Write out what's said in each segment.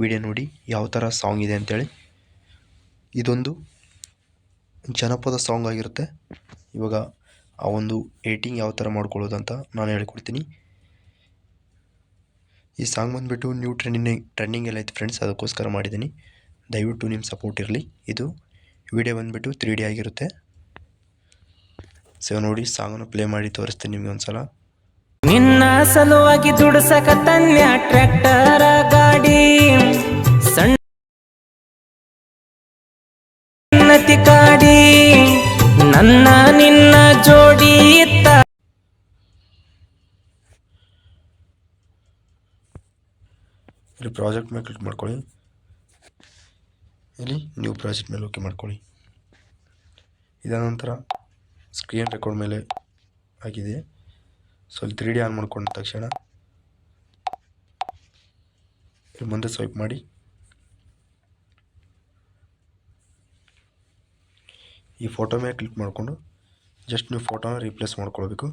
Video ನೋಡಿ ಯಾವ ಥರ ಸಾಂಗ್ ಇದೆ ಅಂತೇಳಿ. ಇದೊಂದು ಜನಪದ ಸಾಂಗ್ ಆಗಿರುತ್ತೆ. ಇವಾಗ ಆ ಒಂದು ಏಟಿಂಗ್ ಯಾವ ಥರ ಮಾಡ್ಕೊಳ್ಳೋದು ಅಂತ ನಾನು ಹೇಳ್ಕೊಡ್ತೀನಿ. ಈ ಸಾಂಗ್ ಬಂದುಬಿಟ್ಟು ನ್ಯೂ ಟ್ರೆಂಡಿಂಗ್ ಟ್ರೆಂಡಿಂಗ್ ಎಲ್ಲ ಐತೆ ಫ್ರೆಂಡ್ಸ್ ಅದಕ್ಕೋಸ್ಕರ ಮಾಡಿದ್ದೀನಿ. ದಯವಿಟ್ಟು ನಿಮ್ಮ ಸಪೋರ್ಟ್ ಇರಲಿ. ಇದು ವಿಡಿಯೋ ಬಂದುಬಿಟ್ಟು ತ್ರೀ ಡಿ ಆಗಿರುತ್ತೆ. ಸೊ ನೋಡಿ ಸಾಂಗನ್ನು ಪ್ಲೇ ಮಾಡಿ ತೋರಿಸ್ತೀನಿ ನಿಮಗೆ ಒಂದ್ಸಲ. ನಿನ್ನ ಸಲುವಾಗಿ ದುಡ್ಸಕ ತನ್ಯ ಟ್ರ್ಯಾಕ್ಟರ ಗಾಡಿ. ಸಣ್ಣತಿ ಕಾಡಿ. ನನ್ನ ನಿನ್ನ ಜೋಡಿ ಇತ್ತ. ಇಲ್ಲಿ ಪ್ರಾಜೆಕ್ಟ್ ಮೇಲೆ ಕ್ಲಿಕ್ ಮಾಡ್ಕೊಳ್ಳಿ. ಇಲ್ಲಿ ನ್ಯೂ ಪ್ರಾಜೆಕ್ಟ್ ಮೇಲೆ ಓಕೆ ಮಾಡ್ಕೊಳ್ಳಿ. ಇದಾದ ನಂತರ ಸ್ಕ್ರೀನ್ ರೆಕಾರ್ಡ್ ಮೇಲೆ ಆಗಿದೆ. ಸೊ ಇಲ್ಲಿ ತ್ರೀ ಡಿ ಆನ್ ಮಾಡ್ಕೊಂಡ ತಕ್ಷಣ ಇಲ್ಲಿ ಮುಂದೆ ಸ್ವೈಪ್ ಮಾಡಿ. ಈ ಫೋಟೋ ಮೇಲೆ ಕ್ಲಿಕ್ ಮಾಡಿಕೊಂಡು ಜಸ್ಟ್ ನೀವು ಫೋಟೋನ ರೀಪ್ಲೇಸ್ ಮಾಡ್ಕೊಳ್ಬೇಕು.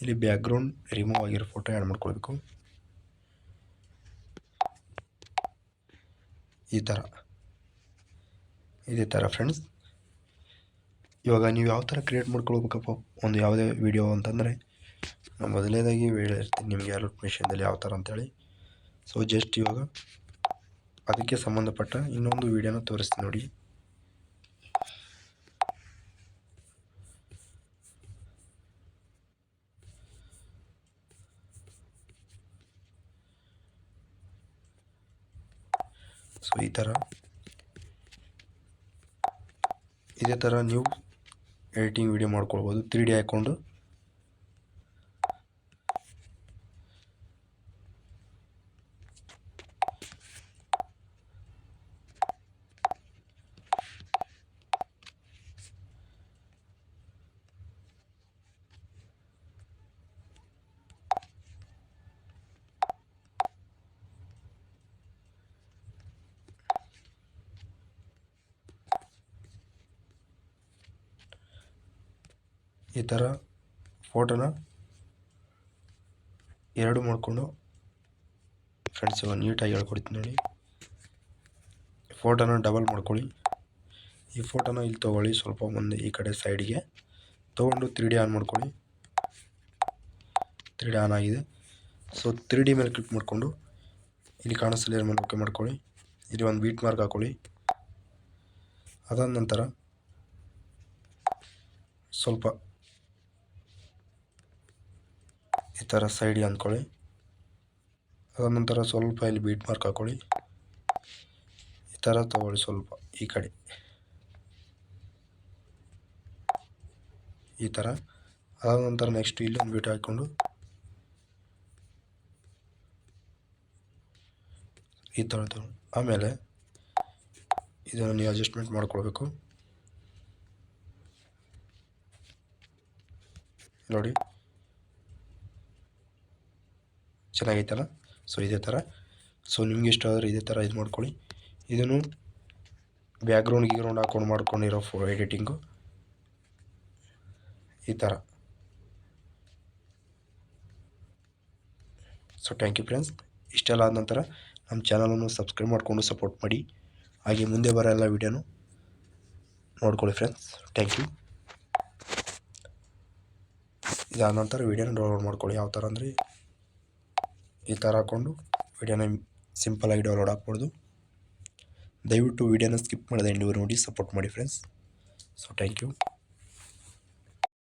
ಇಲ್ಲಿ ಬ್ಯಾಕ್ಗ್ರೌಂಡ್ ರಿಮೂವ್ ಆಗಿರೋ ಫೋಟೋ ಆ್ಯಡ್ ಮಾಡ್ಕೊಳ್ಬೇಕು. ಈ ಥರ ಇದೇ ಥರ ಫ್ರೆಂಡ್ಸ್ ಇವಾಗ ನೀವು ಯಾವ ಥರ ಕ್ರಿಯೇಟ್ ಮಾಡ್ಕೊಳ್ಬೇಕಪ್ಪ? ಒಂದು ಯಾವುದೇ ವಿಡಿಯೋ ಅಂತಂದರೆ ಮೊದಲನೇದಾಗಿ ಹೇಳಿರ್ತೀನಿ ನಿಮಗೆ ಅಲರ್ಟ್ ಮಿಷನ್ದಲ್ಲಿ ಯಾವ ಥರ ಅಂತೇಳಿ. ಸೊ ಜಸ್ಟ್ ಇವಾಗ ಅದಕ್ಕೆ ಸಂಬಂಧಪಟ್ಟ ಇನ್ನೊಂದು ವಿಡಿಯೋನ ತೋರಿಸ್ತೀನಿ ನೋಡಿ. ಸೊ ಈ ಥರ. ಇದೇ ಥರ ನೀವು ಎಡಿಟಿಂಗ್ ವಿಡಿಯೋ ಮಾಡ್ಕೊಳ್ಬೋದು ತ್ರೀ ಡಿ ಹಾಕ್ಕೊಂಡು ಈ ಥರ ಫೋಟೋನ ಎರಡು ಮಾಡಿಕೊಂಡು ಫ್ರೆಂಡ್ಸ್ ಇವಾಗ ನೀಟಾಗಿ ಹೇಳ್ಕೊಡ್ತೀನಿ ನೋಡಿ. ಫೋಟೋನ ಡಬಲ್ ಮಾಡ್ಕೊಳ್ಳಿ. ಈ ಫೋಟೋನ ಇಲ್ಲಿ ತೊಗೊಳ್ಳಿ ಸ್ವಲ್ಪ ಮುಂದೆ ಈ ಕಡೆ ಸೈಡಿಗೆ ತೊಗೊಂಡು ತ್ರೀ ಡಿ ಆನ್ ಮಾಡ್ಕೊಳ್ಳಿ. ತ್ರೀ ಡಿ ಆನ್ ಆಗಿದೆ. ಸೊ ತ್ರೀ ಡಿ ಮೇಲೆ ಕ್ಲಿಕ್ ಮಾಡಿಕೊಂಡು ಇಲ್ಲಿ ಕಾಣಿಸಲಿರೋ ಮೇಲೆ ಓಕೆ ಮಾಡ್ಕೊಳ್ಳಿ. ಇಲ್ಲಿ ಒಂದು ಬೀಟ್ ಮಾರ್ಕ್ ಹಾಕೊಳ್ಳಿ. ಅದಾದ ನಂತರ ಸ್ವಲ್ಪ ಈ ಥರ ಸೈಡಿಗೆ ಅಂದ್ಕೊಳ್ಳಿ. ಅದಾದ ನಂತರ ಸ್ವಲ್ಪ ಇಲ್ಲಿ ಬೀಟ್ ಮಾರ್ಕ್ ಹಾಕ್ಕೊಳ್ಳಿ ಈ ಥರ ತೊಗೊಳ್ಳಿ ಸ್ವಲ್ಪ ಈ ಕಡೆ. ಈ ಥರ. ಅದಾದ ನಂತರ ನೆಕ್ಸ್ಟ್ ಇಲ್ಲಿ ಒಂದು ಬೀಟ್ ಹಾಕ್ಕೊಂಡು. ಈ ಥರ ತಗೊಳ್ಳಿ. ಆಮೇಲೆ ಇದನ್ನು ನೀವು ಅಡ್ಜಸ್ಟ್ಮೆಂಟ್ ಮಾಡ್ಕೊಳ್ಬೇಕು. ನೋಡಿ. ಚೆನ್ನಾಗೈತಲ್ಲ? ಸೊ ಇದೇ ಥರ. ಸೊ ನಿಮ್ಗೆ ಇಷ್ಟ ಆದರೆ ಇದೇ ಥರ ಇದು ಮಾಡ್ಕೊಳ್ಳಿ. ಇದನ್ನು ಬ್ಯಾಕ್ಗ್ರೌಂಡ್ ಗೀಗ್ರೌಂಡ್ ಹಾಕೊಂಡು ಮಾಡ್ಕೊಂಡಿರೋ ಫೋ ಎಡಿಟಿಂಗು ಈ ಥರ. ಸೊ ಥ್ಯಾಂಕ್ ಯು ಫ್ರೆಂಡ್ಸ್ ಇಷ್ಟೆಲ್ಲ ಆದ ನಂತರ ನಮ್ಮ ಚಾನಲನ್ನು ಸಬ್ಸ್ಕ್ರೈಬ್ ಮಾಡಿಕೊಂಡು ಸಪೋರ್ಟ್ ಮಾಡಿ. ಹಾಗೆ ಮುಂದೆ ಬರೋ ಎಲ್ಲ ವೀಡಿಯೋನು ನೋಡ್ಕೊಳ್ಳಿ ಫ್ರೆಂಡ್ಸ್ ಥ್ಯಾಂಕ್ ಯು ಇದಾದ ನಂತರ ವೀಡಿಯೋನ ಡೌನ್ಲೋಡ್ ಮಾಡ್ಕೊಳ್ಳಿ. ಯಾವ ಥರ ಅಂದರೆ ಈ ಥರ ಹಾಕ್ಕೊಂಡು ವೀಡಿಯೋನ ಸಿಂಪಲಾಗಿ ಡೌನ್ಲೋಡ್ ಹಾಕ್ಬೋದು ದಯವಿಟ್ಟು ವೀಡಿಯೋನ ಸ್ಕಿಪ್ ಮಾಡಿದೆ ಎಂಡಿವರೆಗೂ ನೋಡಿ, ಸಪೋರ್ಟ್ ಮಾಡಿ ಫ್ರೆಂಡ್ಸ್ ಸೊ ಥ್ಯಾಂಕ್ ಯು